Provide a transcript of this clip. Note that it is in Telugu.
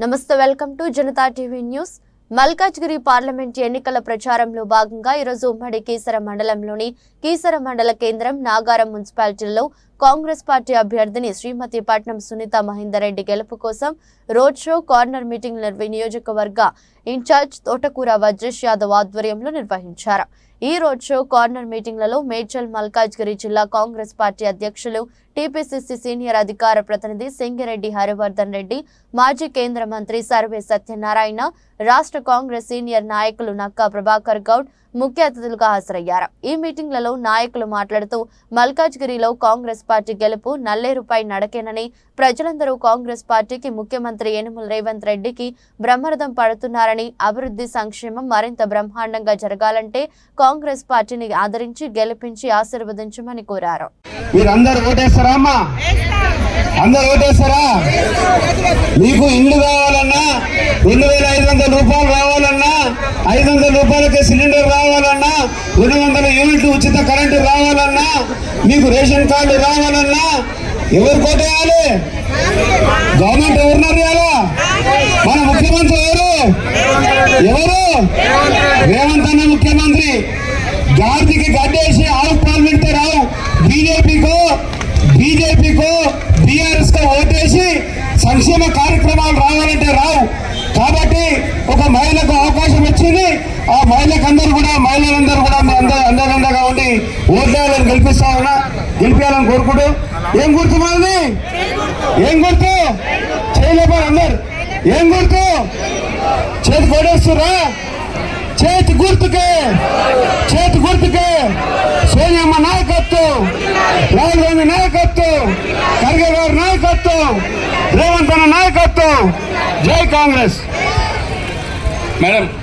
నమస్తే welcome to Janata TV news. Malkajgiri parliament ఎన్నికల ప్రచారంలో భాగంగా ఈరోజు ఉమ్మడి కీసర మండలంలోని కీసర మండల కేంద్రం నాగారం మున్సిపాలిటీలో కాంగ్రెస్ పార్టీ అభ్యర్థిని శ్రీమతి పట్నం సునీత మహేందర్రెడ్డి గెలుపు కోసం రోడ్ షో కార్నర్ మీటింగ్ నిర్వ- నియోజకవర్గ ఇన్ఛార్జ్ తోటకూర వజ్రేష్ యాదవ్ ఆధ్వర్యంలో నిర్వహించారు. ఈ రోడ్ షో కార్నర్ మీటింగ్లలో మేడ్చల్ మల్కాజ్గిరి జిల్లా కాంగ్రెస్ పార్టీ అధ్యక్షులు టీపీసీసీ సీనియర్ అధికార ప్రతినిధి సింగిరెడ్డి హరివర్ధన్ రెడ్డి మాజీ కేంద్ర మంత్రి సర్వే సత్యనారాయణ రాష్ట్ర కాంగ్రెస్ సీనియర్ నాయకులు నక్కా ప్రభాకర్ గౌడ్ ముఖ్య అతిథులుగా హాజరయ్యారు. ఈ మీటింగ్లలో నాయకులు మాట్లాడుతూ మల్కాజ్గిరిలో కాంగ్రెస్ పార్టీ గెలుపు నల్లేరుపై నడకేనని ప్రజలందరూ కాంగ్రెస్ పార్టీకి ముఖ్యమంత్రి యనుమల రేవంత్ రెడ్డికి బ్రహ్మరథం పడుతున్నారని అభివృద్ధి సంక్షేమం మరింత బ్రహ్మాండంగా జరగాలంటే కాంగ్రెస్ పార్టీని ఆదరించి గెలిపించి ఆశీర్వదించమని కోరారు. మీరందరూ ఓటేస్తారా అమ్మా? అందరు ఓటేస్తారా? మీకు ఇల్లు కావాలన్నా రెండు వేల ఐదు వందల రూపాయలు రావాలన్నా ఐదు వందల రూపాయలకి సిలిండర్ రావాలన్నా రెండు వందల యూనిట్లు ఉచిత కరెంటు రావాలన్నా మీకు రేషన్ కార్డు రావాలన్నా ఎవరు కోటేయాలి? గవర్నమెంట్ ఎవరున్నారు ఇవాళ మన ముఖ్యమంత్రి ఎవరు? ఎవరు? రేవంత్ అన్న ముఖ్యమంత్రి. గాంధీకి గడ్డేసి ఆవు పాలు రావు. బీజేపీకు బీజేపీకు బీఆర్ఎస్ కో ఓటేసి సంక్షేమ కార్యక్రమాలు రావాలంటే రావు. కాబట్టి ఒక మహిళకు అవకాశం వచ్చింది. ఆ మహిళకు అందరూ కూడా మహిళలందరూ కూడా మీ అందరూ అందరండగా ఉండి ఓట్లేయాలని గెలిపిస్తా ఉన్నా గెలిపించాలని కోరుకుంటూ. ఏం గుర్తు మనది ఏం గుర్తు? చేయలేపారు అందరు. ఏం గుర్తు? చేతి కొడేస్తురా చేతి గుర్తుకే. చేతి గుర్తుకే. సోనియమ్మ నాయకత్వం. రాహుల్ గాంధీ నాయకత్వం. ఖర్గే గారి నాయకత్వం. రేవంత్ అన్న నాయకత్వం. జై కాంగ్రెస్. మేడం